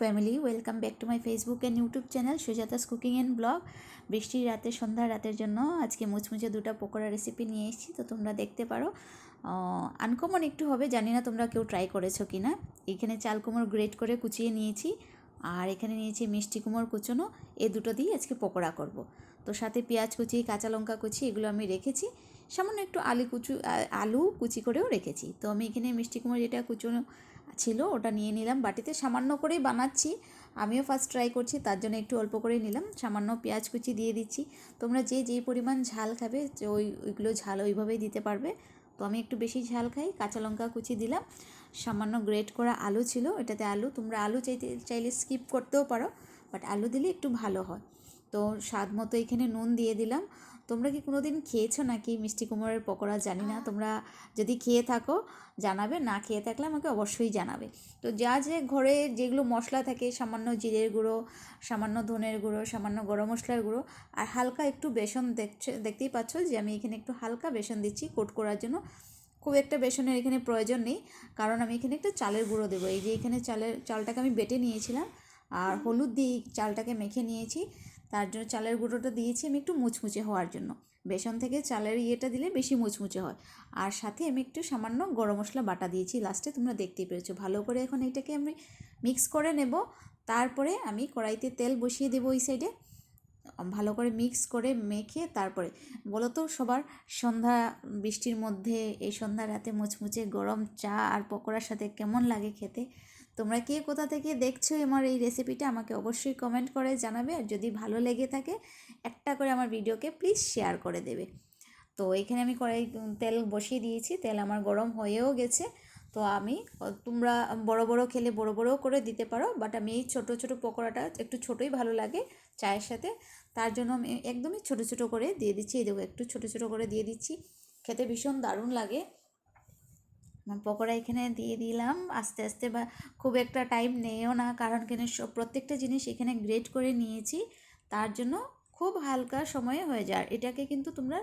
Family welcome back to my Facebook and YouTube channel Sujata's cooking and blog বৃষ্টির রাতে, সন্ধ্যা রাতের জন্য আজকে মুচমুচে দুটো পকোড়া রেসিপি নিয়ে এসেছি, তো তোমরা দেখতে পারো। আনকমন একটু হবে, জানি না তোমরা কেউ ট্রাই করেছ কি না এখানে চাল কুমড়ো গ্রেট করে কুচিয়ে নিয়েছি, আর এখানে নিয়েছি মিষ্টি কুমড়োর কুচনো। এই দুটো দিয়ে আজকে পকোড়া করব। তো সাথে পেঁয়াজ কুচি, কাঁচা লঙ্কা কুচি, এগুলো আমি রেখেছি। সামান্য একটু আলু কুচু আলু কুচি করেও রেখেছি। তো আমি এখানে মিষ্টি কুমড়ো যেটা কুচনো ছিল, ওটা নিয়ে নিলাম। বাটিতে সামান্য করেই বানাচ্ছি। আমিও ফার্স্ট ট্রাই করছি, তার জন্য একটু অল্প করেই নিলাম। সামান্য পেঁয়াজ কুচি দিয়ে দিচ্ছি। তোমরা যে যেই পরিমাণ ঝাল খাবে, যে ওই, ওইগুলো ঝাল ওইভাবেই দিতে পারবে। তো আমি একটু বেশি ঝাল খাই, কাঁচা লঙ্কা কুচি দিলাম। সামান্য গ্রেট করা আলু ছিল, এটাতে আলু, তোমরা আলু চাইতে, চাইলে স্কিপ করতেও পারো বাট আলু দিলে একটু ভালো হয়। তো স্বাদ মতো এখানে নুন দিয়ে দিলাম। তোমরা কি কোনো দিন খেয়েছো নাকি মিষ্টি কুমড়োর পকোড়া? জানি না। তোমরা যদি খেয়ে থাকো জানাবে। না খেয়ে থাকলে আমাকে অবশ্যই জানাবে। তো যা যে ঘরে যেগুলো মশলা থাকে সামান্য জিরের গুঁড়ো সামান্য ধনের গুঁড়ো সামান্য গরম মশলার গুঁড়ো আর হালকা একটু বেসন দেখছে দেখতেই পাচ্ছ যে আমি এখানে একটু হালকা বেসন দিচ্ছি কোট করার জন্য। খুব একটা বেসনের এখানে প্রয়োজন নেই। কারণ আমি এখানে একটা চালের গুঁড়ো দেবো। এই যে এখানে চালের চালটাকে আমি বেটে নিয়েছিলাম। আর হলুদ দিয়ে চালটাকে মেখে নিয়েছি। তার জন্য চালের গুঁড়োটা দিয়েছি আমি একটু মুচমুচে হওয়ার জন্য। বেসন থেকে চালের ইয়েটা দিলে বেশি মুচমুচে হয়। আর সাথে আমি একটু সামান্য গরম মশলা বাটা দিয়েছি লাস্টে, তোমরা দেখতেই পেরেছ। ভালো করে এখন এটাকে আমি মিক্স করে নেব। তারপরে আমি কড়াইতে তেল বসিয়ে দেবো ওই সাইডে। ভালো করে মিক্স করে মেখে তারপরে বলো তো সবার সন্ধ্যা বৃষ্টির মধ্যে, এই সন্ধ্যা রাতে মুচমুচে গরম চা আর পকোড়ার সাথে কেমন লাগে খেতে? তোমরা কে কোথা থেকে দেখছ আমার এই রেসিপিটা আমাকে অবশ্যই কমেন্ট করে জানাবে। আর যদি ভালো লেগে থাকে, একটা করে আমার ভিডিওকে প্লিজ শেয়ার করে দেবে। তো এখানে আমি কড়াই তেল বসিয়ে দিয়েছি। তেল আমার গরম হয়েও গেছে। তো আমি তোমরা বড় বড় খেলে বড় বড়ও করে দিতে পারো। বাট আমি এই ছোটো ছোটো পকোড়াটা একটু ছোটোই ভালো লাগে চায়ের সাথে। তার জন্য আমি একদমই ছোটো ছোটো করে দিয়ে দিচ্ছি। এই দেখো, একটু ছোটো ছোটো করে দিয়ে দিচ্ছি। খেতে ভীষণ দারুণ লাগে। পকোড়া এখানে দিয়ে দিলাম। আস্তে আস্তে বা খুব একটা টাইম নেও না, কারণ কেন সব, প্রত্যেকটা জিনিস এখানে গ্রেট করে নিয়েছি। তার জন্য খুব হালকা সময়ে হয়ে যায়। এটাকে কিন্তু তোমরা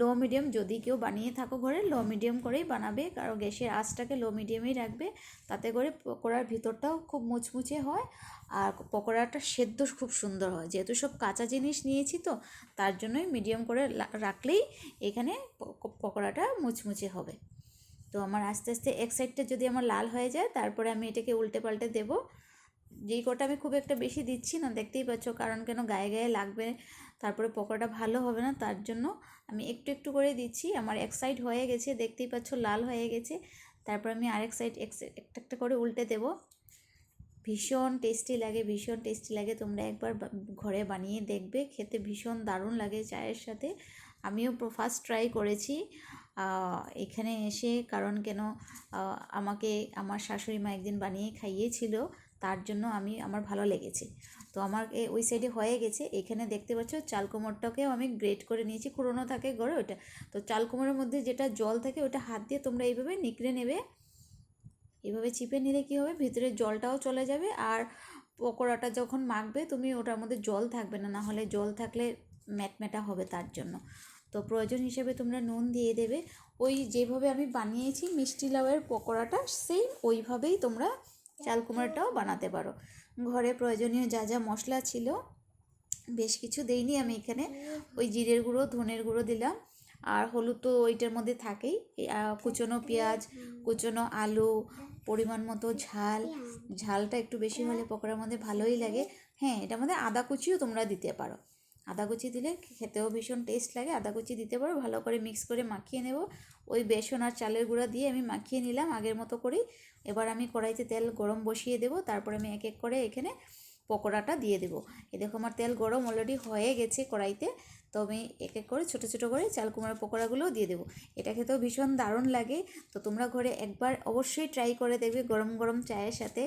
লো মিডিয়াম যদি কেউ বানিয়ে থাকো ঘরে লো মিডিয়াম করেই বানাবে। কারণ গ্যাসের আঁচটাকে লো মিডিয়ামেই রাখবে। তাতে করে পকোড়ার ভিতরটাও খুব মুচমুচে হয়। আর পকোড়াটা সেদ্ধ খুব সুন্দর হয়। যেহেতু সব কাঁচা জিনিস নিয়েছি তো, তার জন্যই মিডিয়াম করে রাখলেই এখানে পকোড়াটা মুচমুচে হবে। তো আমার আস্তে আস্তে এক সাইডটা যদি আমার লাল হয়ে যায়, তারপরে আমি এটাকে উল্টে পাল্টে দেবো। যেই কটা আমি খুব একটা বেশি দিচ্ছি না, দেখতেই পাচ্ছ কারণ কেন গায়ে গায়ে লাগবে, তারপরে পকোড়াটা ভালো হবে না, তার জন্য আমি একটু একটু করে দিচ্ছি। আমার এক সাইড হয়ে গেছে, দেখতেই পাচ্ছ লাল হয়ে গেছে। তারপর আমি আরেক সাইড এক একটা একটা করে উল্টে দেব। ভীষণ টেস্টি লাগে, ভীষণ টেস্টি লাগে। তোমরা একবার ঘরে বানিয়ে দেখবে, খেতে ভীষণ দারুণ লাগে চায়ের সাথে। আমিও ফার্স্ট ট্রাই করেছি। এখানে এসে কারণ কেন আমাকে আমার শাশুড়ি মা একদিন বানিয়ে খাইয়েছিল, তার জন্য আমি, আমার ভালো লেগেছে। তো আমার ওই সাইডে হয়ে গেছে। এখানে দেখতে পাচ্ছ চাল কোমরটাকেও আমি গ্রেট করে নিয়েছি কুড়োনো থাকে গড়ে ওটা। তো চাল কোমরের মধ্যে যেটা জল থাকে, ওটা হাত দিয়ে তোমরা এইভাবে নিকড়ে নেবে। এভাবে চিপে নিলে কী হবে? ভিতরে জলটাও চলে যাবে আর পকোড়াটা যখন মাখবে, তুমি ওটার মধ্যে জল থাকবে না না হলে জল থাকলে ম্যাটম্যাটা হবে তার জন্য। তো প্রয়োজন হিসেবে তোমরা নুন দিয়ে দেবে। ওই যেভাবে আমি বানিয়েছি মিষ্টি লাউয়ের পকোড়াটা সেম ওইভাবেই তোমরা চাল কুমড়াটাও বানাতে পারো। ঘরে প্রয়োজনীয় যা যা মশলা ছিল, বেশ কিছু দেইনি আমি এখানে। ওই জিরের গুঁড়ো, ধনের গুঁড়ো দিলাম। আর হলুদ তো ওইটার মধ্যে থাকেই। কুচনো পেঁয়াজ, কুচনো আলু, পরিমাণ মতো ঝাল। ঝালটা একটু বেশি হলে পকোড়ার মধ্যে ভালোই লাগে। হ্যাঁ এটার মধ্যে আদা কুচিও তোমরা দিতে পারো। আদা কুচি দিলে খেতেও ভীষণ টেস্ট লাগে। আদা কুচি দিতে পারো, ভালো করে মিক্স করে মাখিয়ে নেব। ওই বেসন আর চালের গুঁড়া দিয়ে আমি মাখিয়ে নিলাম আগের মতো করেই। এবার আমি কড়াইতে তেল গরম বসিয়ে দেবো, তারপর আমি এক এক করে এখানে পকোড়াটা দিয়ে দেবো। এ দেখো আমার তেল গরম অলরেডি হয়ে গেছে কড়াইতে। তো আমি এক এক করে ছোটো ছোটো করে চাল কুমড়ার পকোড়াগুলোও দিয়ে দেবো। এটা খেতেও ভীষণ দারুণ লাগে। তো তোমরা ঘরে একবার অবশ্যই ট্রাই করে দেখবে গরম গরম চায়ের সাথে।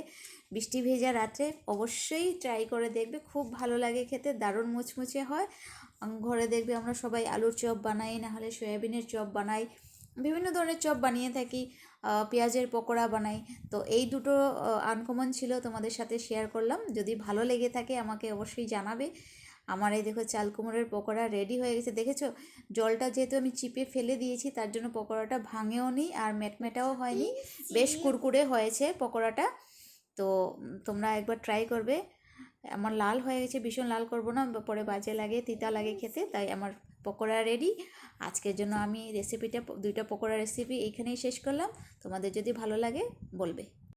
বৃষ্টি ভেজা রাত্রে অবশ্যই ট্রাই করে দেখবে। খুব ভালো লাগে খেতে, দারুণ মুচমুচে হয়। ঘরে দেখবে আমরা সবাই আলুর চপ বানাই, নাহলে সয়াবিনের চপ বানাই। বিভিন্ন ধরনের চপ বানিয়ে থাকি পেঁয়াজের পকোড়া বানাই। তো এই দুটো আনকমন ছিল তোমাদের সাথে শেয়ার করলাম। যদি ভালো লেগে থাকে আমাকে অবশ্যই জানাবে। আমার এই দেখো চাল কুমড়োর পকোড়া রেডি হয়ে গেছে। দেখেছ? জলটা যেহেতু আমি চিপে ফেলে দিয়েছি তার জন্য পকোড়াটা ভাঙেও নি আর মেটমেটাও হয়নি। বেশ কুরকুরে হয়েছে পকোড়াটা। তো তোমরা একবার ট্রাই করবে। আমার লাল হয়ে গেছে, ভীষণ লাল করব না, পরে বাজে লাগে, তিতা লাগে খেতে, তাই আমার পকোড়া রেডি আজকের জন্য আমি রেসিপিটা দুইটা পকোড়া রেসিপি এইখানেই শেষ করলাম। তোমাদের যদি ভালো লাগে, বলবে।